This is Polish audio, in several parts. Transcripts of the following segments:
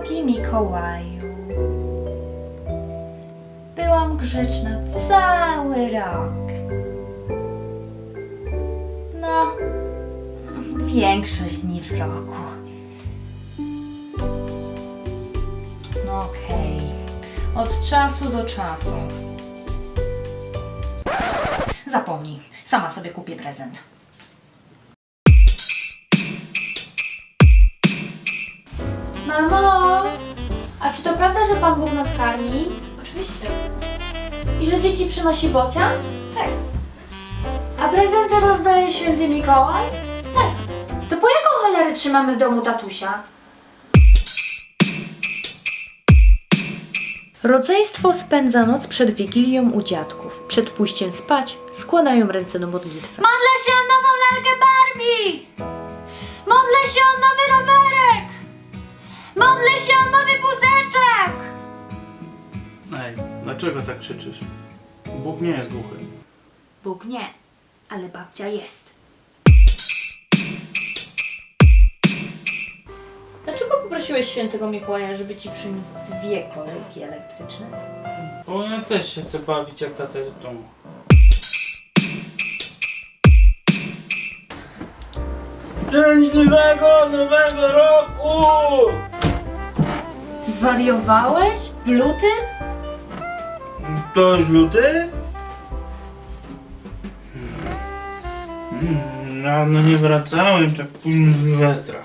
Drogi Mikołaju, byłam grzeczna cały rok. No, większość dni w roku. No okej, od czasu do czasu. Zapomnij, sama sobie kupię prezent. Mamo, a czy to prawda, że Pan Bóg nas karmi? Oczywiście. I że dzieci przynosi bocia? Tak. A prezenty rozdaje święty Mikołaj? Tak. To po jaką cholerę trzymamy w domu tatusia? Rodzeństwo spędza noc przed Wigilią u dziadków. Przed pójściem spać składają ręce do modlitwy. Modlę się o nową lalkę Barbie! Dlaczego tak krzyczysz? Bóg nie jest głuchy. Bóg nie, ale babcia jest. Dlaczego poprosiłeś świętego Mikołaja, żeby ci przyniósł dwie kolejki elektryczne? Bo ja też się chcę bawić jak tata jest w domu. Szczęśliwego nowego roku! Zwariowałeś? W lutym? To już luty? Hmm, Rano nie wracałem, tak późno z Sylwestra.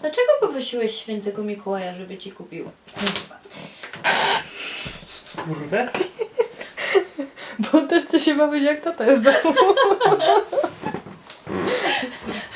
Dlaczego poprosiłeś świętego Mikołaja, żeby ci kupił? Kurwa. Kurwę? Bo on też chce się bawić jak tata jest w domu.